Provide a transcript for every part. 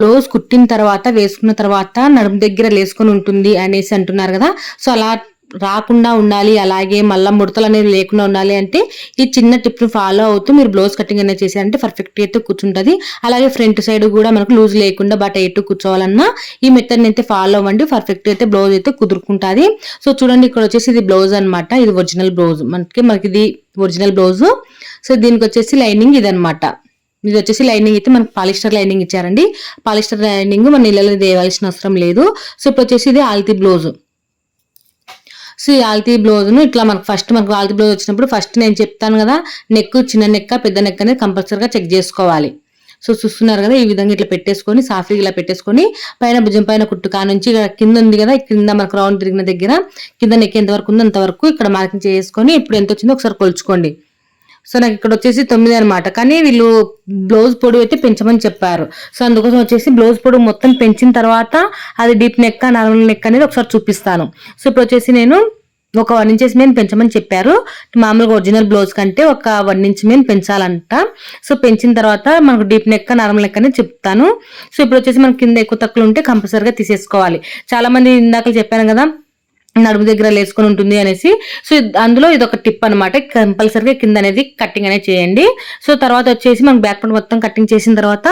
Blouse కుట్టిన తర్వాత వేసుకున్న తర్వాత నడుము దగ్గర లేసుకొని ఉంటుంది అనేసి అంటున్నారు కదా. సో అలా రాకుండా ఉండాలి అలాగే మళ్ళీ ముడతలు అనేది లేకుండా ఉండాలి అంటే ఈ చిన్న టిప్ని ఫాలో అవుతూ మీరు బ్లౌజ్ కటింగ్ అనేది చేశారంటే పర్ఫెక్ట్ అయితే కూర్చుంటుంది. అలాగే ఫ్రంట్ సైడ్ కూడా మనకు లూజ్ లేకుండా బట్ ఎటు కూర్చోవాలన్నా ఈ మెథడ్ని అయితే ఫాలో అవ్వండి. పర్ఫెక్ట్ అయితే బ్లౌజ్ అయితే కుదురుకుంటుంది. సో చూడండి ఇక్కడ వచ్చేసి ఇది బ్లౌజ్ అన్నమాట. ఇది ఒరిజినల్ బ్లౌజ్. మనకి మనకి ఇది ఒరిజినల్ బ్లౌజ్. సో దీనికి వచ్చేసి లైనింగ్ ఇది అనమాట ఇది వచ్చేసి లైనింగ్ అయితే మనకు పాలిస్టర్ లైనింగ్ ఇచ్చారండి. పాలిస్టర్ లైనింగ్ మన ఇళ్ళలో దేవాల్సిన అవసరం లేదు. సో ఇప్పుడు వచ్చేసి ఇది ఆల్తీ బ్లౌజ్. సో ఈ ఆల్తీ బ్లౌజ్ను ఇట్లా మనకు ఫస్ట్ మనకు ఆల్తీ బ్లౌజ్ వచ్చినప్పుడు ఫస్ట్ నేను చెప్తాను కదా నెక్ చిన్న నెక్క పెద్ద నెక్ అనేది కంపల్సరీగా చెక్ చేసుకోవాలి. సో చూస్తున్నారు కదా ఈ విధంగా ఇట్లా పెట్టేసుకొని సాఫీగా ఇలా పెట్టేసుకొని పైన భుజం పైన కుట్టు కానుంచి ఇక్కడ కింద ఉంది కదా కింద మనకు రౌండ్ తిరిగిన దగ్గర కింద నెక్ ఎంత వరకు ఉందో అంతవరకు ఇక్కడ మార్కింగ్ చేసుకొని ఇప్పుడు ఎంత వచ్చిందో ఒకసారి కొలుచుకోండి. సో నాకు ఇక్కడ వచ్చేసి తొమ్మిది అనమాట కానీ వీళ్ళు బ్లౌజ్ పొడవు అయితే పెంచమని చెప్పారు. సో అందుకోసం వచ్చేసి బ్లౌజ్ పొడవు మొత్తం పెంచిన తర్వాత అది డీప్ నెక్ నార్మల్ నెక్ అనేది ఒకసారి చూపిస్తాను. సో ఇప్పుడు వచ్చేసి నేను ఒక వన్ ఇంచెస్ మీద పెంచమని చెప్పారు. మామూలుగా ఒరిజినల్ బ్లౌజ్ కంటే ఒక వన్ ఇంచ్ మీద పెంచాలంట. సో పెంచిన తర్వాత మనకు డీప్ నెక్ నార్మల్ నెక్ అనేది చెప్తాను. సో ఇప్పుడు వచ్చేసి మనకి కింద ఎక్కువ తక్కువ ఉంటే కంపల్సరీగా తీసేసుకోవాలి. చాలా మంది ఇందాక చెప్పాను కదా నడుము దగ్గర లేసుకొని ఉంటుంది అనేసి. సో అందులో ఇది ఒక టిప్ అనమాట కంపల్సరీగా కింద అనేది కటింగ్ అనేది చేయండి. సో తర్వాత వచ్చేసి మనం బ్యాక్ పార్ట్ మొత్తం కటింగ్ చేసిన తర్వాత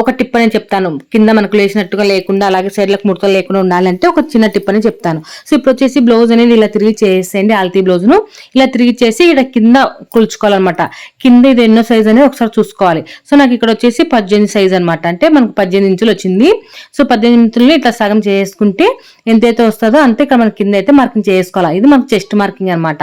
ఒక టిప్ అనేది చెప్తాను. కింద మనకు లేచినట్టుగా లేకుండా అలాగే సైడ్లకు ముడతలు లేకుండా ఉండాలంటే ఒక చిన్న టిప్ అనేది చెప్తాను. సో ఇప్పుడు వచ్చేసి బ్లౌజ్ అనేది ఇలా తిరిగి చేసేయండి ఆల్తీ బ్లౌజ్ను. ఇలా తిరిగి చేసి ఇక్కడ కింద కొలుచుకోవాలన్నమాట. కింద ఇది ఎన్నో సైజ్ అనేది ఒకసారి చూసుకోవాలి. సో నాకు ఇక్కడ వచ్చేసి పద్దెనిమిది సైజ్ అనమాట అంటే మనకు పద్దెనిమిది ఇంచులు వచ్చింది. సో పద్దెనిమిది ఇంచులని ఇట్లా సగం చేసుకుంటే ఎంతైతే వస్తుందో అంతే ఇక్కడ మనకి కింద అయితే మార్కింగ్ చేసుకోవాలి. ఇది మనకు చెస్ట్ మార్కింగ్ అనమాట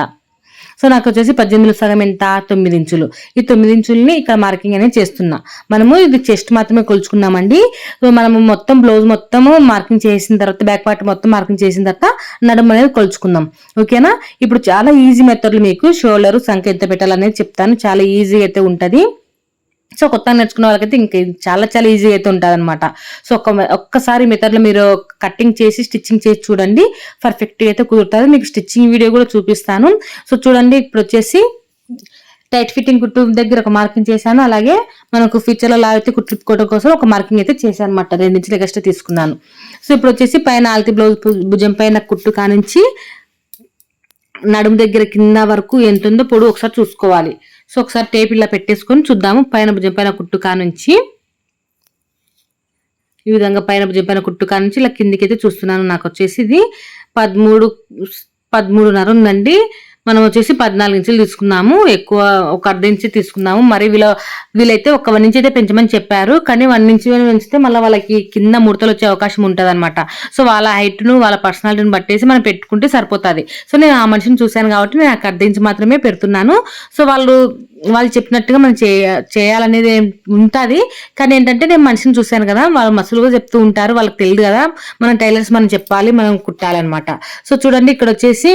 సో నాకు వచ్చేసి పద్దెనిమిది సగం ఎంత? తొమ్మిది ఇంచులు. ఈ తొమ్మిది ఇంచుల్ని ఇక్కడ మార్కింగ్ అనేది చేస్తున్నా. మనము ఇది చెస్ట్ మాత్రమే కొలుచుకున్నామండి. సో మనము మొత్తం బ్లౌజ్ మొత్తము మార్కింగ్ చేసిన తర్వాత బ్యాక్ పార్ట్ మొత్తం మార్కింగ్ చేసిన తర్వాత నడుము అనేది కొలుచుకుందాం. ఓకేనా ఇప్పుడు చాలా ఈజీ మెథడ్లు మీకు షోల్డర్ సంఖ్య ఎంత పెట్టాలనేది చెప్తాను. చాలా ఈజీ అయితే ఉంటుంది. సో కొత్తగా నేర్చుకున్న వాళ్ళకైతే ఇంక చాలా చాలా ఈజీ అయితే ఉంటుంది అనమాట సో ఒక్క ఒక్కసారి మెథడ్లో మీరు కటింగ్ చేసి స్టిచ్చింగ్ చేసి చూడండి. పర్ఫెక్ట్గా అయితే కుదురుతుంది. మీకు స్టిచ్చింగ్ వీడియో కూడా చూపిస్తాను. సో చూడండి ఇప్పుడు వచ్చేసి టైట్ ఫిట్టింగ్ కుట్టు దగ్గర ఒక మార్కింగ్ చేశాను. అలాగే మనకు ఫ్యూచర్లో అయితే కుట్టుకోవడం కోసం ఒక మార్కింగ్ అయితే చేశాను అనమాట రెండు ఇంచులు ఎక్స్ట్రా తీసుకున్నాను. సో ఇప్పుడు వచ్చేసి పైన ఆల్తి బ్లౌజ్ భుజం పైన కుట్టు కానించి నడుము దగ్గర కింద వరకు ఎంత ఉందో పొడు ఒకసారి చూసుకోవాలి. సో ఒకసారి టేప్ ఇలా పెట్టేసుకొని చూద్దాము. పైన భుజం పైన కుట్టు కానుంచి. ఈ విధంగా పైన భుజం పైన కుట్టు కానుంచి ఇలా కిందికి అయితే చూస్తున్నాను. నాకు వచ్చేసి ఇది పదమూడు పదమూడున్నర ఉందండి. మనం వచ్చేసి పద్నాలుగు ఇంచులు తీసుకున్నాము ఎక్కువ ఒక అర్ధ ఇంచు తీసుకున్నాము. మరి వీళ్ళ వీళ్ళైతే ఒక వన్ ఇంచ్ అయితే పెంచమని చెప్పారు. కానీ వన్ ఇంచ్ పెంచితే మళ్ళీ వాళ్ళకి కింద ముడతలు వచ్చే అవకాశం ఉంటుంది అనమాట సో వాళ్ళ హైట్ను వాళ్ళ పర్సనాలిటీని బట్టేసి మనం పెట్టుకుంటే సరిపోతుంది. సో నేను ఆ మనిషిని చూశాను కాబట్టి నేను అర్ధ ఇంచు మాత్రమే పెడుతున్నాను. సో వాళ్ళు వాళ్ళు చెప్పినట్టుగా మనం చేయ చేయాలనేది ఉంటుంది. కానీ ఏంటంటే నేను మనిషిని చూశాను కదా వాళ్ళు మసులుగా చెప్తూ ఉంటారు. వాళ్ళకి తెలియదు కదా మనం టైలర్స్ మనం చెప్పాలి మనం కుట్టాలన్నమాట. సో చూడండి ఇక్కడ వచ్చేసి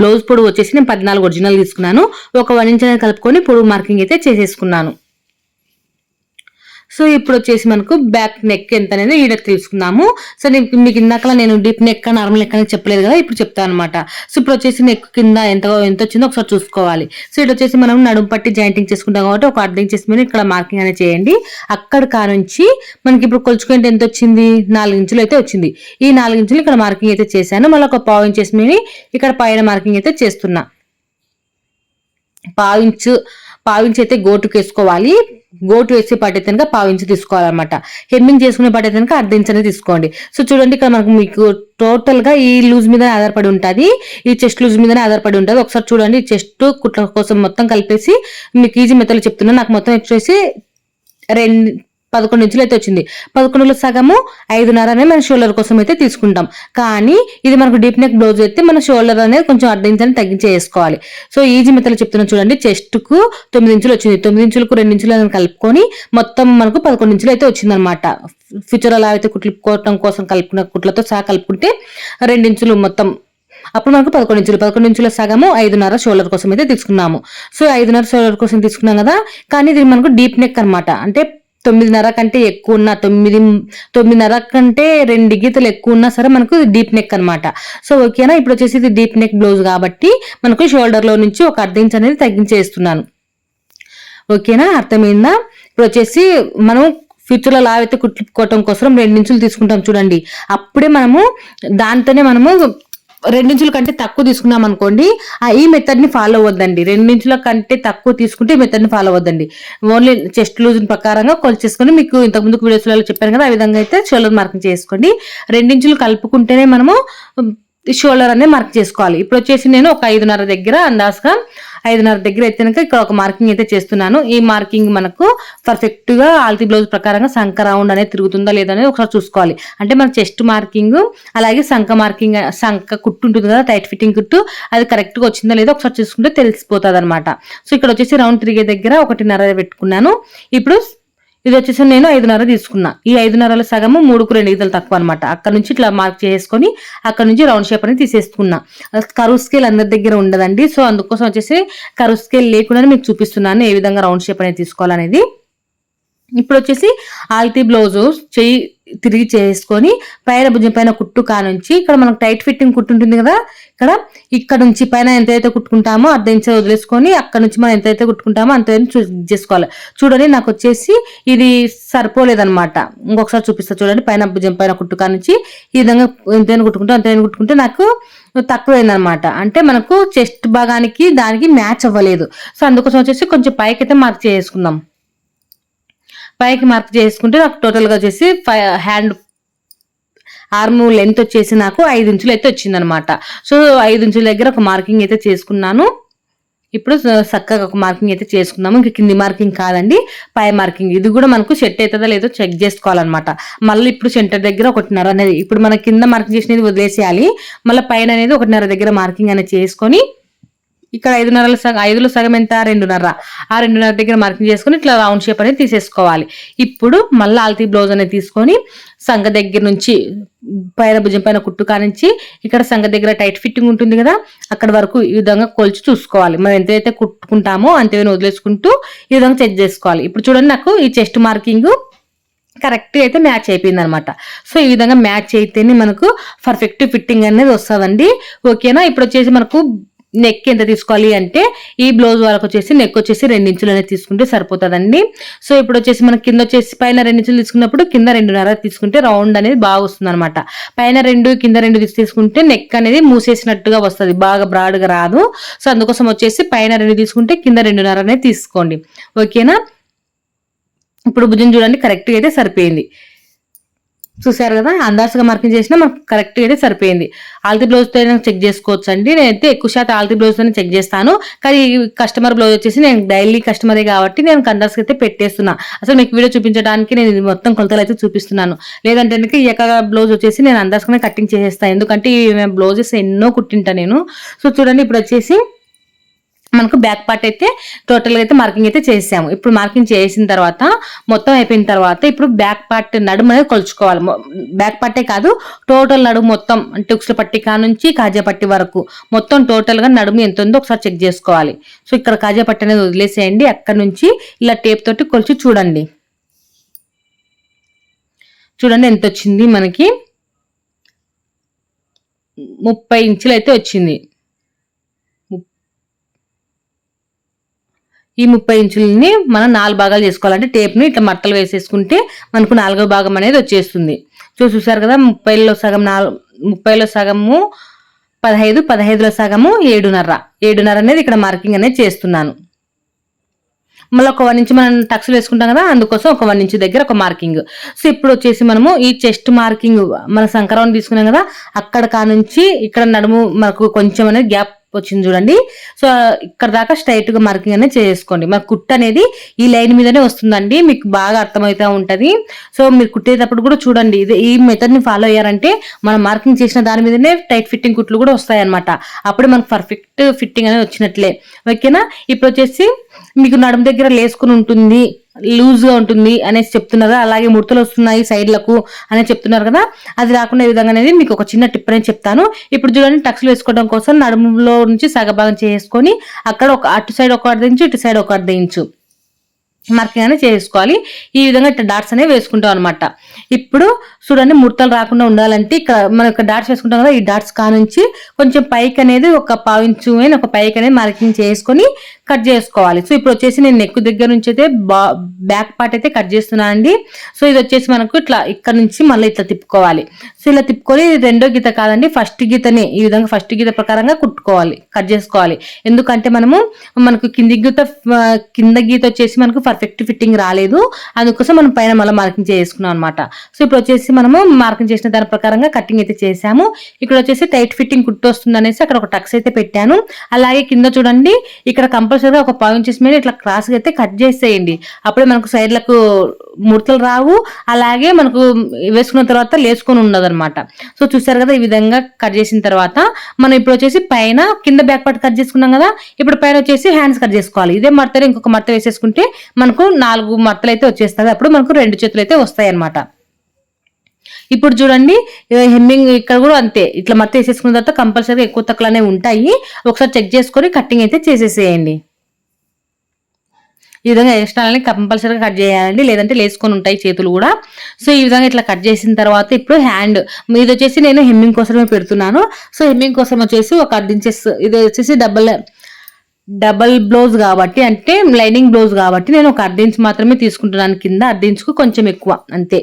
బ్లౌజ్ పొడవు వచ్చేసి నేను పద్నాలుగు ఒరిజినల్ తీసుకున్నాను. ఒక వన్ ఇంచ్ అనేది కలుపుకొని పొడవు మార్కింగ్ అయితే చేసేసుకున్నాను. సో ఇప్పుడు వచ్చేసి మనకు బ్యాక్ నెక్ ఎంత అనేది ఈడ తెలుసుకుందాము. సో మీకు ఇందాక నేను డీప్ నెక్ నార్మల్ నెక్ అని చెప్పలేదు కదా ఇప్పుడు చెప్తాను అనమాట సో ఇప్పుడు వచ్చేసి నెక్ కింద ఎంత ఎంత వచ్చిందో ఒకసారి చూసుకోవాలి. సో ఇటు వచ్చేసి మనం నడుము పట్టి జాయింటింగ్ చేసుకుంటాం కాబట్టి ఒక అర్థం చేసి మీరు ఇక్కడ మార్కింగ్ అనేది చేయండి. అక్కడ కానుంచి మనకి ఇప్పుడు కొలుచుకుంటే ఎంత వచ్చింది నాలుగు ఇంచులు అయితే వచ్చింది. ఈ నాలుగు ఇంచులు ఇక్కడ మార్కింగ్ అయితే చేశాను. మళ్ళీ ఒక పావు ఇంచెస్ మీద ఇక్కడ పైన మార్కింగ్ అయితే చేస్తున్నా. ఇంచు పావించి అయితే గోటుకు వేసుకోవాలి గోటు వేసే పట్టేది కనుక పావించి తీసుకోవాలన్నమాట. హెమ్మింగ్ చేసుకునే పట్టేది కనుక అర్ధ ఇంచ్ తీసుకోండి. సో చూడండి ఇక్కడ మనకు మీకు టోటల్గా ఈ లూజ్ మీద ఆధారపడి ఉంటుంది. ఈ చెస్ట్ లూజ్ మీదనే ఆధారపడి ఉంటుంది. ఒకసారి చూడండి చెస్ట్ కుట్ల కోసం మొత్తం కలిపేసి మీకు ఈజీ మెత్తలు చెప్తున్నా. నాకు మొత్తం వచ్చేసి రెండు పదకొండు ఇంచులు అయితే వచ్చింది. పదకొండులో సగము ఐదున్నర అనేది మన షోల్డర్ కోసం అయితే తీసుకుంటాం. కానీ ఇది మనకు డీప్ నెక్ బ్లౌజ్ అయితే మన షోల్డర్ అనేది కొంచెం అర్ధ ఇంచుని తగ్గించి వేసుకోవాలి సో ఈజీ మెత్తలు చెప్తున్నా చూడండి. చెస్ట్కు తొమ్మిది ఇంచులు వచ్చింది. తొమ్మిది ఇంచులకు రెండు ఇంచులు కలుపుకొని మొత్తం మనకు పదకొండు ఇంచులు అయితే వచ్చింది అనమాట ఫ్యూచర్ అలా అయితే కుట్లుకోవటం కోసం కలుపుకున్న కుట్లతో సహా కలుపుకుంటే రెండించులు మొత్తం. అప్పుడు మనకు పదకొండు ఇంచులు. పదకొండు ఇంచుల సగము ఐదున్నర షోల్డర్ కోసం అయితే తీసుకున్నాము. సో ఐదున్నర షోల్డర్ కోసం తీసుకున్నాం కదా. కానీ ఇది మనకు డీప్ నెక్ అనమాట అంటే తొమ్మిదిన్నర కంటే ఎక్కువ ఉన్న తొమ్మిది తొమ్మిదిన్నర కంటే రెండు గీతలు ఎక్కువ ఉన్నా సరే మనకు డీప్ నెక్ అనమాట సో ఓకేనా? ఇప్పుడు వచ్చేసి ఇది డీప్ నెక్ బ్లౌజ్ కాబట్టి మనకు షోల్డర్లో నుంచి ఒక అర్ధ ఇంచ్ అనేది తగ్గించేస్తున్నాను. ఓకేనా? అర్థమైందా? ఇప్పుడు వచ్చేసి మనం ఫ్యూచర్లో లావైతే అయితే కుట్టుకోవటం కోసం రెండించులు తీసుకుంటాం చూడండి. అప్పుడే మనము దాంతోనే మనము రెండించుల కంటే తక్కువ తీసుకున్నాం అనుకోండి ఆ ఈ మెథడ్ని ఫాలో అవ్వద్దండి. రెండించుల కంటే తక్కువ తీసుకుంటే ఈ మెథడ్ని ఫాలో అవ్వద్దండి. ఓన్లీ చెస్ట్ లూజ్ ప్రకారంగా కొలిచేసుకొని మీకు ఇంతకు ముందు వీడియోస్ చెప్పాను కదా ఆ విధంగా అయితే షోల్డర్ మార్కింగ్ చేసుకోండి. రెండించులు కలుపుకుంటేనే మనము షోల్డర్ అనేది మార్క్ చేసుకోవాలి. ఇప్పుడు వచ్చేసి నేను ఒక ఐదున్నర దగ్గర అందాజగా ఐదున్నర దగ్గర ఎత్తినాక ఇక్కడ ఒక మార్కింగ్ అయితే చేస్తున్నాను. ఈ మార్కింగ్ మనకు పర్ఫెక్ట్గా ఆల్తీ బ్లౌజ్ ప్రకారంగా సంఖ రౌండ్ అనేది తిరుగుతుందా లేదా అనేది ఒకసారి చూసుకోవాలి. అంటే మన చెస్ట్ మార్కింగ్ అలాగే సంఖ మార్కింగ్ సంఖ కుట్టు ఉంటుంది కదా టైట్ ఫిట్టింగ్ కుట్టు అది కరెక్ట్గా వచ్చిందా లేదా ఒకసారి చూసుకుంటే తెలిసిపోతుంది అనమాట సో ఇక్కడ వచ్చేసి రౌండ్ తిరిగే దగ్గర ఒకటిన్నర పెట్టుకున్నాను. ఇప్పుడు ఇది వచ్చేసి నేను ఐదున్నర తీసుకున్నా. ఈ ఐదున్నరలో సగము మూడుకు రెండు గీతలు తక్కువ అనమాట అక్కడ నుంచి ఇట్లా మార్క్ చేసుకొని అక్కడ నుంచి రౌండ్ షేప్ అనేది తీసేసుకున్నా. కరువు స్కేల్ అందరి దగ్గర ఉండదండి. సో అందుకోసం వచ్చేసి కరువు స్కేల్ లేకుండా మీకు చూపిస్తున్నాను ఏ విధంగా రౌండ్ షేప్ అనేది తీసుకోవాలనేది. ఇప్పుడు వచ్చేసి ఆల్తీ బ్లౌజ్ చెయ్యి తిరిగి చేసుకొని పైన భుజం పైన కుట్టు కానుంచి ఇక్కడ మనకు టైట్ ఫిట్టింగ్ కుట్టు ఉంటుంది కదా ఇక్కడ ఇక్కడ నుంచి పైన ఎంతైతే కుట్టుకుంటామో అర్ధ ఇంచ వదిలేసుకొని అక్కడ నుంచి మనం ఎంతైతే కుట్టుకుంటామో అంత చేసుకోవాలి. చూడండి నాకు వచ్చేసి ఇది సరిపోలేదన్నమాట. ఇంకొకసారి చూపిస్తా చూడండి పైన భుజం పైన కుట్టు కానుంచి ఈ విధంగా ఎంతైనా కుట్టుకుంటే అంతైనా కుట్టుకుంటే నాకు తక్కువైందనమాట అంటే మనకు చెస్ట్ భాగానికి దానికి మ్యాచ్ అవ్వలేదు. సో అందుకోసం వచ్చేసి కొంచెం పైకి అయితే మార్క్ చేసుకుందాం. పైకి మార్క్ చేసుకుంటే నాకు టోటల్గా వచ్చేసి హ్యాండ్ ఆర్మ్ లెంత్ వచ్చేసి నాకు ఐదు ఇంచులు అయితే వచ్చిందనమాట. సో ఐదు ఇంచుల దగ్గర ఒక మార్కింగ్ అయితే చేసుకున్నాను. ఇప్పుడు చక్కగా ఒక మార్కింగ్ అయితే చేసుకున్నాము. ఇంకా కింది మార్కింగ్ కాదండి పై మార్కింగ్ ఇది కూడా మనకు సెట్ అవుతుందా లేదో చెక్ చేసుకోవాలన్నమాట. మళ్ళీ ఇప్పుడు సెంటర్ దగ్గర ఒకటిన్నర అనేది ఇప్పుడు మన కింద మార్కింగ్ చేసినది వదిలేసేయాలి. మళ్ళీ పైన అనేది ఒకటిన్నర దగ్గర మార్కింగ్ అనేది చేసుకొని ఇక్కడ ఐదున్నర సగం ఐదులో సగం ఎంత? రెండున్నర. ఆ రెండున్నర దగ్గర మార్కింగ్ చేసుకుని ఇట్లా రౌండ్ షేప్ అనేది తీసేసుకోవాలి. ఇప్పుడు మళ్ళీ ఆల్తీ బ్లౌజ్ అనేది తీసుకొని సంగ దగ్గర నుంచి పైన భుజం పైన కుట్టు కానించి ఇక్కడ సంగ దగ్గర టైట్ ఫిట్టింగ్ ఉంటుంది కదా అక్కడ వరకు ఈ విధంగా కొలిచి చూసుకోవాలి. మనం ఎంతైతే కుట్టుకుంటామో అంతే వదిలేసుకుంటూ ఈ విధంగా చెక్ చేసుకోవాలి. ఇప్పుడు చూడండి నాకు ఈ చెస్ట్ మార్కింగ్ కరెక్ట్ అయితే మ్యాచ్ అయిపోయింది అనమాట సో ఈ విధంగా మ్యాచ్ అయితేనే మనకు పర్ఫెక్ట్ ఫిట్టింగ్ అనేది వస్తుందండి. ఓకేనా ఇప్పుడు వచ్చేసి మనకు నెక్ ఎంత తీసుకోవాలి అంటే ఈ బ్లౌజ్ వాళ్ళకి వచ్చేసి నెక్ వచ్చేసి రెండించులు అనేది తీసుకుంటే సరిపోతుందండి. సో ఇప్పుడు వచ్చేసి మనం కింద వచ్చేసి పైన ఇంచులు తీసుకున్నప్పుడు కింద రెండున్నర తీసుకుంటే రౌండ్ అనేది బాగా వస్తుంది అనమాట పైన రెండు కింద రెండు తీసుకుంటే నెక్ అనేది మూసేసినట్టుగా వస్తుంది. బాగా బ్రాడ్గా రాదు. సో అందుకోసం వచ్చేసి పైన రెండు తీసుకుంటే కింద రెండున్నర అనేది తీసుకోండి. ఓకేనా? ఇప్పుడు భుజం చూడండి కరెక్ట్గా అయితే సరిపోయింది. చూసారు కదా అందాజుగా మార్కింగ్ చేసినా మనకు కరెక్ట్ అయితే సరిపోయింది. ఆల్తీ బ్లౌజ్తో చెక్ చేసుకోవచ్చు అండి నేనైతే ఎక్కువ శాతం ఆల్తీ బ్లౌజ్ తోనే చెక్ చేస్తాను. కానీ కస్టమర్ బ్లౌజ్ వచ్చేసి నేను డైలీ కస్టమరే కాబట్టి నేను కందాస్ అయితే పెట్టేస్తున్నా. అసలు మీకు వీడియో చూపించడానికి నేను మొత్తం కొలతలు అయితే చూపిస్తున్నాను. లేదంటే ఈ యొక్క బ్లౌజ్ వచ్చేసి నేను అందాజుగానే కటింగ్ చేసేస్తాను ఎందుకంటే బ్లౌజెస్ ఎన్నో కుట్టింటా నేను. సో చూడండి ఇప్పుడు వచ్చేసి మనకు బ్యాక్ పార్ట్ అయితే టోటల్గా అయితే మార్కింగ్ అయితే చేసాము. ఇప్పుడు మార్కింగ్ చేసిన తర్వాత మొత్తం అయిపోయిన తర్వాత ఇప్పుడు బ్యాక్ పార్ట్ నడుము అనేది కొలుచుకోవాలి. బ్యాక్ పార్టే కాదు టోటల్ నడుము మొత్తం అంటే పట్టి నుంచి కాజా పట్టి వరకు మొత్తం టోటల్గా నడుము ఎంత ఉందో ఒకసారి చెక్ చేసుకోవాలి. సో ఇక్కడ కాజా పట్టి అనేది వదిలేసేయండి. అక్కడ నుంచి ఇలా టేప్ తోటి కొలిచి చూడండి. చూడండి ఎంత వచ్చింది మనకి? ముప్పై ఇంచులు అయితే వచ్చింది. ఈ ముప్పై ఇంచులని మనం నాలుగు భాగాలు చేసుకోవాలంటే టేప్ని ఇట్లా మట్టలు వేసేసుకుంటే మనకు నాలుగో భాగం అనేది వచ్చేస్తుంది. చూ చూసారు కదా ముప్పైలో సగం నాలుగు ముప్పైలో సగము పదహైదు పదహైదులో సగము ఏడున్నర. ఏడున్నర అనేది ఇక్కడ మార్కింగ్ అనేది చేస్తున్నాను. మళ్ళీ ఒక వన్ నుంచి మనం టక్స్లు వేసుకుంటాం కదా అందుకోసం ఒక వన్ ఇంచ్ దగ్గర ఒక మార్కింగ్. సో ఇప్పుడు వచ్చేసి మనము ఈ చెస్ట్ మార్కింగ్ మన సంక్రాంతి తీసుకున్నాం కదా అక్కడ కానుంచి ఇక్కడ నడుము మనకు కొంచెం అనేది గ్యాప్ వచ్చింది చూడండి. సో ఇక్కడ దాకా స్ట్రైట్గా మార్కింగ్ అనేది చేసుకోండి. మరి కుట్ అనేది ఈ లైన్ మీదనే వస్తుందండి. మీకు బాగా అర్థమవుతూ ఉంటది. సో మీరు కుట్టేటప్పుడు కూడా చూడండి. ఇది ఈ మెథడ్ని ఫాలో అయ్యారంటే మనం మార్కింగ్ చేసిన దాని మీదనే టైట్ ఫిట్టింగ్ కుట్లు కూడా వస్తాయి అనమాట అప్పుడు మనకు పర్ఫెక్ట్ ఫిట్టింగ్ అనేది వచ్చినట్లే. ఓకేనా ఇప్పుడు వచ్చేసి మీకు నడుము దగ్గర లేసుకుని ఉంటుంది. లూజ్గా ఉంటుంది అనేసి చెప్తున్నారు. అలాగే ముడతలు వస్తున్నాయి సైడ్లకు అనేది చెప్తున్నారు కదా. అది రాకుండా ఈ విధంగా అనేది మీకు ఒక చిన్న టిప్ అనేది చెప్తాను. ఇప్పుడు చూడండి టక్స్లు వేసుకోవడం కోసం నడుములో నుంచి సగభాగం చేసుకొని అక్కడ ఒక అటు సైడ్ ఒక అర్ధించు ఇటు సైడ్ ఒక అర్ధించు మార్కింగ్ అనేది చేసుకోవాలి. ఈ విధంగా డాట్స్ అనేవి వేసుకుంటాం అనమాట ఇప్పుడు చూడండి ముడతలు రాకుండా ఉండాలంటే ఇక్కడ మనం ఇక్కడ డాట్స్ వేసుకుంటాం కదా ఈ డాట్స్ కానుంచి కొంచెం పైకి అనేది ఒక పావించు ఒక పైకి అనేది మార్కింగ్ చేసుకొని కట్ చేసుకోవాలి. సో ఇప్పుడు వచ్చేసి నేను నెక్ దగ్గర నుంచి అయితే బ్యాక్ పార్ట్ అయితే కట్ చేస్తున్నాను అండి. సో ఇది వచ్చేసి మనకు ఇట్లా ఇక్కడ నుంచి మళ్ళీ ఇట్లా తిప్పుకోవాలి. సో ఇలా తిప్పుకొని రెండో గీత కాదండి ఫస్ట్ గీతనే. ఈ విధంగా ఫస్ట్ గీత ప్రకారంగా కుట్టుకోవాలి కట్ చేసుకోవాలి. ఎందుకంటే మనము మనకు కింది గీత కింద గీత వచ్చేసి మనకు పర్ఫెక్ట్ ఫిట్టింగ్ రాలేదు. అందుకోసం మనం పైన మళ్ళీ మార్కింగ్ చేసుకున్నాం అనమాట సో ఇప్పుడు వచ్చేసి మనము మార్కింగ్ చేసిన దాని ప్రకారంగా కటింగ్ అయితే చేసాము ఇక్కడ వచ్చేసి టైట్ ఫిట్టింగ్ కుట్టు వస్తుంది అనేసి అక్కడ ఒక టక్స్ అయితే పెట్టాను. అలాగే కింద చూడండి ఇక్కడ కంపల్సరీగా ఒక పావు ఇంచెస్ మీద ఇట్లా క్రాస్ అయితే కట్ చేసేయండి. అప్పుడే మనకు సైడ్లకు ముడతలు రావు. అలాగే మనకు వేసుకున్న తర్వాత లేసుకొని ఉండదు అనమాట సో చూసారు కదా ఈ విధంగా కట్ చేసిన తర్వాత మనం ఇప్పుడు వచ్చేసి పైన కింద బ్యాక్ పార్ట్ కట్ చేసుకున్నాం కదా ఇప్పుడు పైన వచ్చేసి హ్యాండ్స్ కట్ చేసుకోవాలి. ఇదే మడతలు ఇంకొక మడత వేసేసుకుంటే మనకు నాలుగు మడతలు అయితే వచ్చేస్తుంది అప్పుడు మనకు రెండు చేతులు అయితే వస్తాయి అనమాట ఇప్పుడు చూడండి హెమ్మింగ్ ఇక్కడ కూడా అంతే. ఇట్లా మత్త వేసేసుకున్న తర్వాత కంపల్సరీగా ఎక్కువ తక్కువనే ఉంటాయి. ఒకసారి చెక్ చేసుకొని కట్టింగ్ అయితే చేసేసేయండి. ఈ విధంగా ఎక్స్ట్రాలని కంపల్సరీగా కట్ చేయాలండి. లేదంటే లేసుకొని ఉంటాయి చేతులు కూడా. సో ఈ విధంగా ఇట్లా కట్ చేసిన తర్వాత ఇప్పుడు హ్యాండ్. ఇది వచ్చేసి నేను హెమ్మింగ్ కోసమే పెడుతున్నాను. సో హెమ్మింగ్ కోసం వచ్చేసి ఒక అర్ధ ఇది వచ్చేసి డబల్ డబల్ బ్లౌజ్ కాబట్టి అంటే లైనింగ్ బ్లౌజ్ కాబట్టి నేను ఒక అర్ధ మాత్రమే తీసుకుంటున్నాను కింద అర్ధించుకు కొంచెం ఎక్కువ అంతే.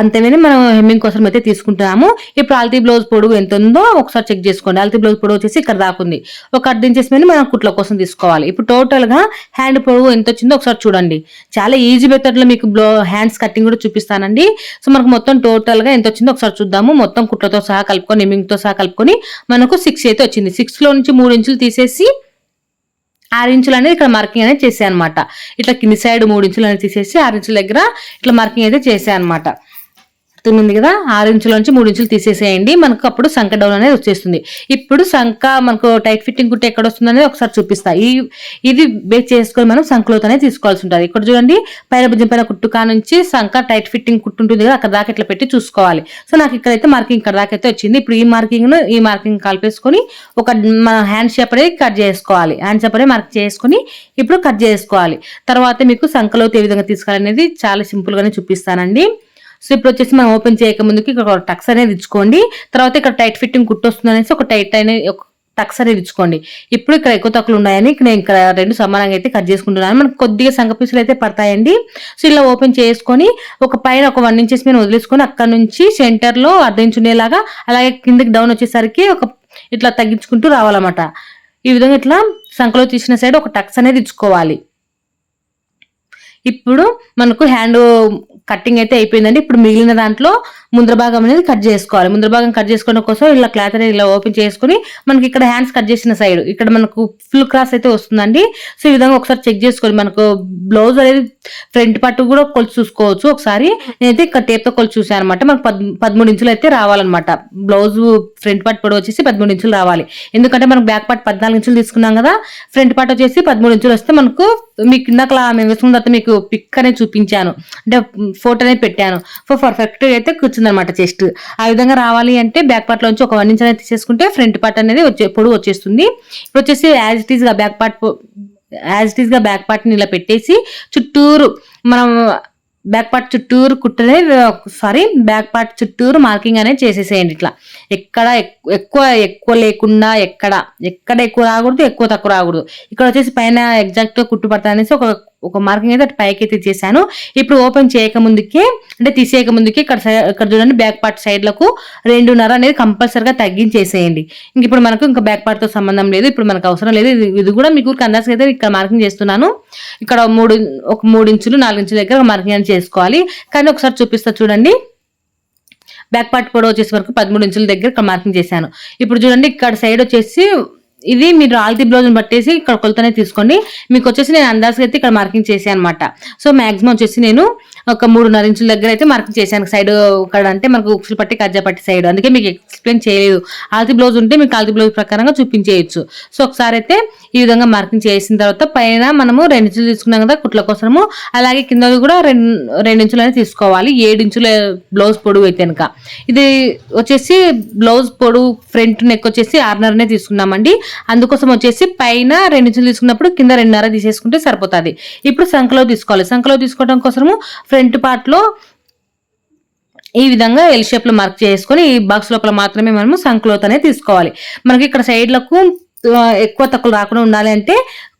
అంతేనే మనం హెమ్మింగ్ కోసం అయితే తీసుకుంటున్నాము. ఇప్పుడు ఆల్తీ బ్లౌజ్ పొడుగు ఎంత ఉందో ఒకసారి చెక్ చేసుకోండి. ఆల్తీ బ్లౌజ్ పొడుగు వచ్చేసి ఇక్కడ దాకుంది ఒక అర్ధ మీద మనం కుట్ల కోసం తీసుకోవాలి. ఇప్పుడు టోటల్గా హ్యాండ్ పొడవు ఎంత వచ్చిందో ఒకసారి చూడండి. చాలా ఈజీ మెథడ్లో మీకు బ్లో హ్యాండ్స్ కటింగ్ కూడా చూపిస్తానండి. సో మనకు మొత్తం టోటల్గా ఎంత వచ్చిందో ఒకసారి చూద్దాము. మొత్తం కుట్లతో సహా కలుపుకొని హెమ్మింగ్తో సహా కలుపుకొని మనకు సిక్స్ అయితే వచ్చింది. సిక్స్లో నుంచి మూడు ఇంచులు తీసేసి ఆరు ఇంచులు అనేది ఇక్కడ మార్కింగ్ అనేది చేసాను అనమాట ఇట్లా కింది సైడ్ మూడు ఇంచులు అనేది తీసేసి ఆరు ఇంచుల దగ్గర ఇట్లా మార్కింగ్ అయితే చేసాను అనమాట అర్థమైంది కదా? ఆరు ఇంచులోంచి మూడు ఇంచులు తీసేసేయండి. మనకు అప్పుడు సంక డౌన్ అనేది వచ్చేస్తుంది. ఇప్పుడు సంక మనకు టైట్ ఫిట్టింగ్ కుట్టే ఎక్కడ వస్తుంది అనేది ఒకసారి చూపిస్తా. ఈ ఇది బేస్ చేసుకొని మనం సంకలోత్ అనేది తీసుకోవాల్సి ఉంటుంది. ఇక్కడ చూడండి పైన భుజం పైన కుట్టుకా నుంచి సంక టైట్ ఫిట్టింగ్ కుట్టు ఉంటుంది కదా అక్కడ దాకా ఇట్లా పెట్టి చూసుకోవాలి. సో నాకు ఇక్కడైతే మార్కింగ్ ఇక్కడ దాకా అయితే వచ్చింది. ఇప్పుడు ఈ మార్కింగ్ను ఈ మార్కింగ్ కలిపేసుకొని ఒక మన హ్యాండ్ షేప్ అనేది కట్ చేసుకోవాలి. హ్యాండ్ షేప్ అనేది మార్క్ చేసుకొని ఇప్పుడు కట్ చేసుకోవాలి. తర్వాత మీకు సంకలోత్ ఏ విధంగా తీసుకోవాలనేది చాలా సింపుల్ గానే చూపిస్తానండి. సో ఇప్పుడు వచ్చేసి మనం ఓపెన్ చేయక ముందుకి ఇక్కడ ఒక టక్స్ అనేది ఇచ్చుకోండి. తర్వాత ఇక్కడ టైట్ ఫిట్టింగ్ కుట్టు వస్తుంది అనేసి ఒక టైట్ అనేది ఒక టక్స్ అనేది ఇచ్చుకోండి. ఇప్పుడు ఇక్కడ ఎక్కువ తక్కువలు ఉన్నాయని ఇక్కడ నేను ఇక్కడ రెండు సమానంగా అయితే కట్ చేసుకుంటున్నాను. మనకు కొద్దిగా సంగ పీసులు అయితే పడతాయండి. సో ఇలా ఓపెన్ చేసుకొని ఒక పైన ఒక వన్ ఇంచెస్ మీద వదిలేసుకొని అక్కడ నుంచి సెంటర్లో లో ఉండేలాగా అలాగే కిందకి డౌన్ వచ్చేసరికి ఒక ఇట్లా తగ్గించుకుంటూ రావాలన్నమాట. ఈ విధంగా ఇట్లా సంఖలో తీసిన సైడ్ ఒక టక్స్ అనేది ఇచ్చుకోవాలి. ఇప్పుడు మనకు హ్యాండ్ కట్టింగ్ అయితే అయిపోయిందండి. ఇప్పుడు మిగిలిన దాంట్లో ముందర భాగం అనేది కట్ చేసుకోవాలి. ముందర భాగం కట్ చేసుకోవడం కోసం ఇలా క్లాత్ అనేది ఇలా ఓపెన్ చేసుకుని మనకి ఇక్కడ హ్యాండ్స్ కట్ చేసిన సైడ్ ఇక్కడ మనకు ఫుల్ క్రాస్ అయితే వస్తుందండి. సో ఈ విధంగా ఒకసారి చెక్ చేసుకోండి మనకు బ్లౌజ్ అనేది ఫ్రంట్ పట్టు కూడా కొలిచి చూసుకోవచ్చు. ఒకసారి నేనైతే ఇక్కడ టేప్తో కొలిచి చూసాను అనమాట మనకు పద్ పదమూడు ఇంచులు అయితే రావాలన్నమాట. బ్లౌజ్ ఫ్రంట్ పార్ట్ పొడవు వచ్చేసి పదమూడు ఇంచులు రావాలి. ఎందుకంటే మనకు బ్యాక్ పార్ట్ పద్నాలుగు ఇంచులు తీసుకున్నాం కదా ఫ్రంట్ పార్ట్ వచ్చేసి పదమూడు ఇంచులు వస్తే మనకు మీకు కింద మేము వేసుకున్న తర్వాత మీకు పిక్ అనేది చూపించాను. అంటే ఫోటో అనేది పెట్టాను. సో పర్ఫెక్ట్ అయితే వచ్చింది అనమాట చెస్ట్ ఆ విధంగా రావాలి అంటే బ్యాక్ పార్ట్ లోంచి ఒక వన్ ఇంచ్ అనేది తీసేసుకుంటే ఫ్రంట్ పార్ట్ అనేది వచ్చే పొడుగు వచ్చేస్తుంది. ఇప్పుడు వచ్చేసి యాజ్ ఇట్ ఈస్గా బ్యాక్ పార్ట్ యాజ్ ఇట్ ఈస్గా బ్యాక్ పార్ట్ని ఇలా పెట్టేసి చుట్టూరు మనం బ్యాక్ పార్ట్ చుట్టూరు కుట్టనే సారీ బ్యాక్ పార్ట్ చుట్టూరు మార్కింగ్ అనేది చేసేసేయండి ఇట్లా. ఎక్కడ ఎక్కువ ఎక్కువ లేకుండా ఎక్కడ ఎక్కడ ఎక్కువ రాకూడదు ఎక్కువ తక్కువ రాకూడదు. ఇక్కడ వచ్చేసి పైన ఎగ్జాక్ట్గా కుట్టు పడతా అనేసి ఒక ఒక మార్కింగ్ అయితే అటు పైకి అయితే చేశాను ఇప్పుడు ఓపెన్ చేయక ముందుకే అంటే తీసేయక ముందుకే ఇక్కడ సై- ఇక్కడ చూడండి బ్యాక్ పార్ట్ సైడ్లకు రెండున్నర అనేది కంపల్సరిగా తగ్గించేసేయండి. ఇంక ఇప్పుడు మనకు ఇంకా బ్యాక్ పార్ట్తో సంబంధం లేదు. ఇప్పుడు మనకు అవసరం లేదు. ఇది ఇది కూడా మీకు అందాజుగా అయితే ఇక్కడ మార్కింగ్ చేస్తున్నాను. ఇక్కడ మూడు ఒక మూడు ఇంచులు నాలుగు ఇంచుల దగ్గర మార్కింగ్ అని చేసుకోవాలి. కానీ ఒకసారి చూపిస్తా చూడండి. బ్యాక్ పార్ట్ పొడవు వచ్చేసి వరకు పదమూడు ఇంచుల దగ్గర ఇక్కడ మార్కింగ్ చేశాను. ఇప్పుడు చూడండి ఇక్కడ సైడ్ వచ్చేసి ఇది మీరు ఆల్తీ బ్లౌజ్ పట్టేసి ఇక్కడ కొలతనే తీసుకోండి. మీకు వచ్చేసి నేను అందాజుగా అయితే ఇక్కడ మార్కింగ్ చేసాను అనమాట సో మాక్సిమం వచ్చేసి నేను ఒక మూడున్నర ఇంచుల దగ్గర అయితే మార్కింగ్ చేశాను. సైడ్ ఇక్కడ అంటే మనకు ఉక్సులు పట్టి కజ్జా పట్టి సైడ్ అందుకే మీకు ఎక్స్ప్లెయిన్ చేయలేదు. ఆల్తీ బ్లౌజ్ ఉంటే మీకు ఆల్తీ బ్లౌజ్ ప్రకారంగా చూపించేయచ్చు. సో ఒకసారి అయితే ఈ విధంగా మార్కింగ్ చేసిన తర్వాత పైన మనము రెండు ఇంచులు తీసుకున్నాం కదా కుట్ల కోసము. అలాగే కింద కూడా రెండు రెండు ఇంచులు అనేది తీసుకోవాలి. ఏడు ఇంచుల బ్లౌజ్ పొడవు అయితే కనుక ఇది వచ్చేసి బ్లౌజ్ పొడవు ఫ్రంట్ నెక్ వచ్చేసి ఆరున్నరనే తీసుకున్నామండి. అందుకోసం వచ్చేసి పైన రెండు ఇంచులు తీసుకున్నప్పుడు కింద రెండున్నర తీసేసుకుంటే సరిపోతుంది. ఇప్పుడు సంఖలో తీసుకోవాలి. సంఖలో తీసుకోవడం కోసము ఫ్రంట్ పార్ట్లో ఈ విధంగా ఎల్ షేప్లో మార్క్ చేసుకొని ఈ బాక్స్ లోపల మాత్రమే మనము సంక్లోత్ అనేది తీసుకోవాలి. మనకి ఇక్కడ సైడ్లకు ఎక్కువ తక్కువ రాకుండా ఉండాలి అంటే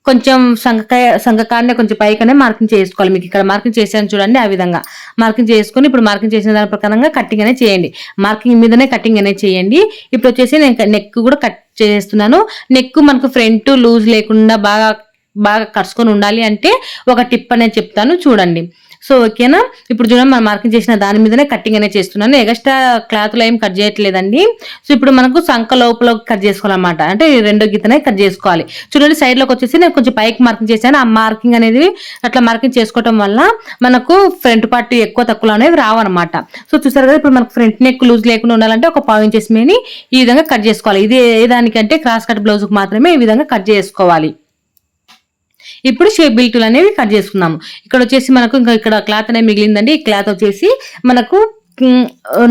కొంచెం సంఘకాయ సంఘకాన్ని కొంచెం పైకనే మార్కింగ్ చేసుకోవాలి. మీకు ఇక్కడ మార్కింగ్ చేశాను చూడండి ఆ విధంగా. మార్కింగ్ చేసుకొని ఇప్పుడు మార్కింగ్ చేసిన దాని ప్రకారంగా కట్టింగ్ అనేది చేయండి. మార్కింగ్ మీదనే కటింగ్ అనేది చేయండి. ఇప్పుడు వచ్చేసి నేను నెక్ కూడా కట్ చేస్తున్నాను. నెక్ మనకు ఫ్రంట్ లూజ్ లేకుండా బాగా బాగా కరుచుకొని ఉండాలి అంటే ఒక టిప్ అనేది చెప్తాను చూడండి. సో ఓకేనా? ఇప్పుడు చూడండి మనం మార్కింగ్ చేసిన దాని మీదనే కటింగ్ అనేది చేస్తున్నాను. ఎగస్ట్రా క్లాత్లో ఏం కట్ చేయట్లేదండి. సో ఇప్పుడు మనకు సంఖ లోపల కట్ చేసుకోవాలన్నమాట. అంటే రెండో గీతనే కట్ చేసుకోవాలి. చూడండి సైడ్లోకి వచ్చేసి నేను కొంచెం పైకి మార్కింగ్ చేశాను. ఆ మార్కింగ్ అనేది అట్లా మార్కింగ్ చేసుకోవటం వల్ల మనకు ఫ్రంట్ పార్ట్ ఎక్కువ తక్కువ అనేవి రావన్నమాట. సో చూసారు కదా ఇప్పుడు మనకు ఫ్రంట్ నెక్ లూజ్ లేకుండా ఉండాలంటే ఒక పావు ఇంచెస్ మీని ఈ విధంగా కట్ చేసుకోవాలి. ఇది ఏ దానికంటే క్రాస్ కట్ బ్లౌజ్కి మాత్రమే ఈ విధంగా కట్ చేసుకోవాలి. ఇప్పుడు షేప్ బిల్టులు అనేవి కట్ చేసుకున్నాము. ఇక్కడ వచ్చేసి మనకు ఇంకా ఇక్కడ క్లాత్ అనేది మిగిలిందండి. ఈ క్లాత్ వచ్చేసి మనకు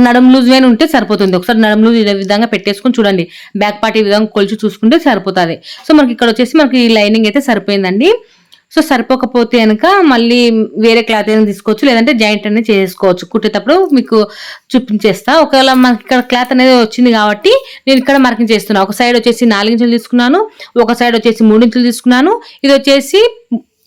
నడం లూజ్ వేని ఉంటే సరిపోతుంది. ఒకసారి నడం లూజ్ ఇదే విధంగా పెట్టేసుకొని చూడండి. బ్యాక్ పార్ట్ ఈ విధంగా కొలిచి చూసుకుంటే సరిపోతుంది. సో మనకి ఇక్కడ వచ్చేసి మనకి ఈ లైనింగ్ అయితే సరిపోయిందండి. సో సరిపోకపోతే కనుక మళ్ళీ వేరే క్లాత్ ఏదైనా తీసుకోవచ్చు లేదంటే జాయింట్ అనేది చేసుకోవచ్చు. కుట్టేటప్పుడు మీకు చూపించేస్తా. ఒకవేళ మనకి ఇక్కడ క్లాత్ అనేది వచ్చింది కాబట్టి నేను ఇక్కడ మార్కింగ్ చేస్తున్నా. ఒక సైడ్ వచ్చేసి నాలుగించులు తీసుకున్నాను ఒక సైడ్ వచ్చేసి మూడు ఇంచులు తీసుకున్నాను. ఇది వచ్చేసి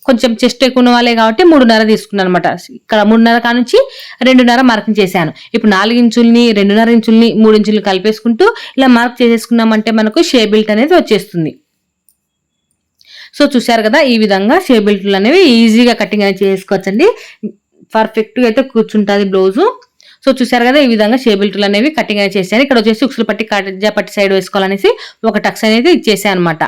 కొంచెం చెస్ట్ ఎక్కువ ఉన్న వాళ్ళే కాబట్టి మూడున్నర తీసుకున్నాను అనమాట ఇక్కడ మూడున్నర కానుంచి రెండున్నర మార్కింగ్ చేశాను. ఇప్పుడు నాలుగు ఇంచుల్ని రెండున్నర ఇంచుల్ని మూడు ఇంచుల్ని కలిపేసుకుంటూ ఇలా మార్క్ చేసేసుకున్నామంటే మనకు షే బిల్ట్ అనేది వచ్చేస్తుంది. సో చూశారు కదా ఈ విధంగా షే బెల్ట్లు అనేవి ఈజీగా కటింగ్ అనేది చేసుకోవచ్చండి. పర్ఫెక్ట్గా అయితే కూర్చుంటుంది బ్లౌజు. సో చూశారు కదా ఈ విధంగా షేబిల్ట్లు అనేవి కటింగ్ అనేది చేశాను ఇక్కడ వచ్చేసి ఉక్సులు పట్టి కజ్జా పట్టి సైడ్ వేసుకోవాలనేసి ఒక టక్స్ అనేది ఇచ్చేసాను అనమాట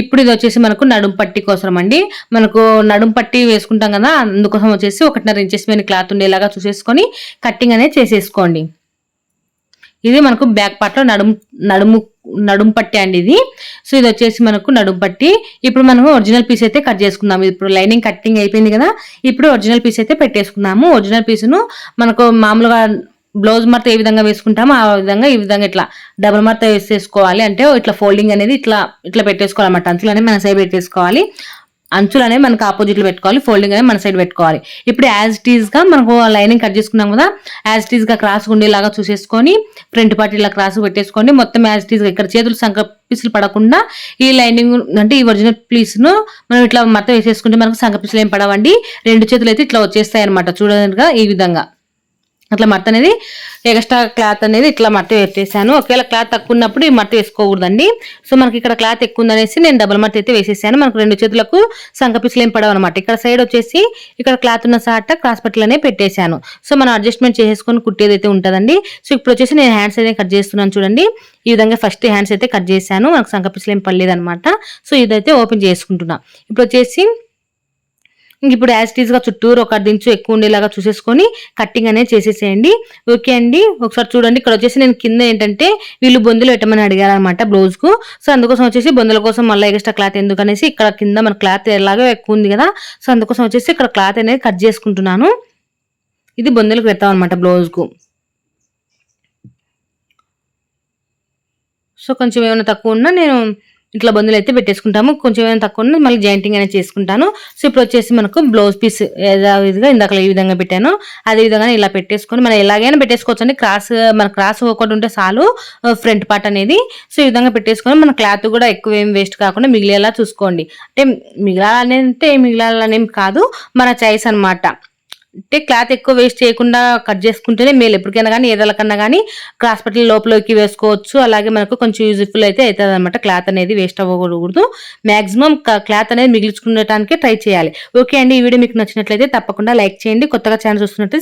ఇప్పుడు ఇది వచ్చేసి మనకు నడుం పట్టి కోసం అండి. మనకు నడుం పట్టి వేసుకుంటాం కదా అందుకోసం వచ్చేసి ఒకటిన్నర ఇంచెస్ మీద క్లాత్ ఉండేలాగా చూసేసుకొని కట్టింగ్ అనేది చేసేసుకోండి. ఇది మనకు బ్యాక్ పార్ట్లో నడుము నడుము నడుము పట్టి అండి ఇది. సో ఇది వచ్చేసి మనకు నడుము పట్టి. ఇప్పుడు మనం ఒరిజినల్ పీస్ అయితే కట్ చేసుకుందాం ఇప్పుడు లైనింగ్ కట్టింగ్ అయిపోయింది కదా ఇప్పుడు ఒరిజినల్ పీస్ అయితే పెట్టేసుకుందాము. ఒరిజినల్ పీస్ను మనకు మామూలుగా బ్లౌజ్ మర్త ఏ విధంగా వేసుకుంటామో ఆ విధంగా ఈ విధంగా ఇట్లా డబుల్ మర్త వేసేసుకోవాలి. అంటే ఇట్లా ఫోల్డింగ్ అనేది ఇట్లా ఇట్లా పెట్టేసుకోవాలన్నమాట. అంచులు మనం మన సైడ్ పెట్టేసుకోవాలి. అంచులు అనేవి మనకు ఆపోజిట్లో పెట్టుకోవాలి ఫోల్డింగ్ అనేది మన సైడ్ పెట్టుకోవాలి. ఇప్పుడు యాజ్ ఇట్ మనకు లైనింగ్ కట్ చేసుకున్నాం కదా యాజ్ టీజ్గా క్రాస్ ఉండేలాగా చూసేసుకొని ఫ్రంట్ పార్ట్ ఇలా క్రాస్ పెట్టేసుకొని మొత్తం యాజ్ టీజ్గా ఇక్కడ చేతులు సంక పీసులు పడకుండా ఈ లైనింగ్ అంటే ఈ ఒరిజినల్ పీస్ను మనం ఇట్లా మొత్తం వేసేసుకుంటే మనకు సంక పీసులు ఏం పడవండి. రెండు చేతులు అయితే ఇట్లా వచ్చేస్తాయి అనమాట చూడగా ఈ విధంగా. అట్లా మట్ట అనేది ఎక్స్ట్రా క్లాత్ అనేది ఇట్లా మట్టి వేసేసాను ఒకవేళ క్లాత్ తక్కువ ఉన్నప్పుడు ఈ మట్టి వేసుకోకూడదండి. సో మనకి ఇక్కడ క్లాత్ ఎక్కువ ఉందనేసి నేను డబుల్ మట్టి అయితే వేసేసాను. మనకు రెండు చేతులకు సంకపిసులు ఏం పడవు అనమాట ఇక్కడ సైడ్ వచ్చేసి ఇక్కడ క్లాత్ ఉన్న సాట క్రాస్ పట్లనే పెట్టేశాను. సో మనం అడ్జస్ట్మెంట్ చేసేసుకొని కుట్టేది అయితే ఉంటుందండి. సో ఇప్పుడు వచ్చేసి నేను హ్యాండ్స్ అయితే కట్ చేస్తున్నాను చూడండి. ఈ విధంగా ఫస్ట్ హ్యాండ్స్ అయితే కట్ చేశాను. మనకు సంకపిసులు ఏం పడలేదు అనమాట సో ఇదైతే ఓపెన్ చేసుకుంటున్నా. ఇప్పుడు వచ్చేసి ఇప్పుడు యాజ్ టీజ్గా చుట్టూరు ఒక దించు ఎక్కువ ఉండేలాగా చూసేసుకొని కట్టింగ్ అనేది చేసేసేయండి. ఓకే అండి? ఒకసారి చూడండి. ఇక్కడ వచ్చేసి నేను కింద ఏంటంటే వీళ్ళు బొందులు పెట్టమని అడిగారు అనమాట సో అందుకోసం వచ్చేసి బొందుల కోసం మళ్ళీ ఎక్స్ట్రా క్లాత్ ఎందుకనేసి ఇక్కడ కింద మన క్లాత్ ఎలాగో ఎక్కువ ఉంది కదా? సో అందుకోసం వచ్చేసి ఇక్కడ క్లాత్ అనేది కట్ చేసుకుంటున్నాను. ఇది బొందులకు పెడతాం అనమాట బ్లౌజ్కు సో కొంచెం ఏమైనా తక్కువ ఉన్నా నేను ఇట్లా బందులు అయితే పెట్టేసుకుంటాము. కొంచెం ఏమైనా తక్కువ ఉన్నా మళ్ళీ జాయింటింగ్ అనేది చేసుకుంటాను. సో ఇప్పుడు వచ్చేసి మనకు బ్లౌజ్ పీస్ విధంగా ఇందాక ఈ విధంగా పెట్టాను. అదే విధంగా ఇలా పెట్టేసుకొని మనం ఎలాగైనా పెట్టేసుకోవచ్చు అండి. క్రాస్ మన క్రాస్ ఒకటి ఉంటే చాలు ఫ్రంట్ పార్ట్ అనేది. సో ఈ విధంగా పెట్టేసుకొని మన క్లాత్ కూడా ఎక్కువ ఏం వేస్ట్ కాకుండా మిగిలేలా చూసుకోండి. అంటే మిగలాలనే అంటే కాదు మన చాయిస్ అనమాట అంటే క్లాత్ ఎక్కువ వేస్ట్ చేయకుండా కట్ చేసుకుంటేనే మేలు. ఎప్పటికైనా కానీ ఏదలకన్నా కానీ క్రాస్ పట్ల లోపలికి వేసుకోవచ్చు. అలాగే మనకు కొంచెం యూజ్ఫుల్ అయితే అవుతుంది అనమాట క్లాత్ అనేది వేస్ట్ అవ్వకూడదు. మ్యాక్సిమం క్లాత్ అనేది మిగిల్చుకునేటానికి ట్రై చేయాలి. ఓకే అండి ఈ వీడియో మీకు నచ్చినట్లయితే తప్పకుండా లైక్ చేయండి. కొత్తగా ఛానల్ చూస్తున్నట్టు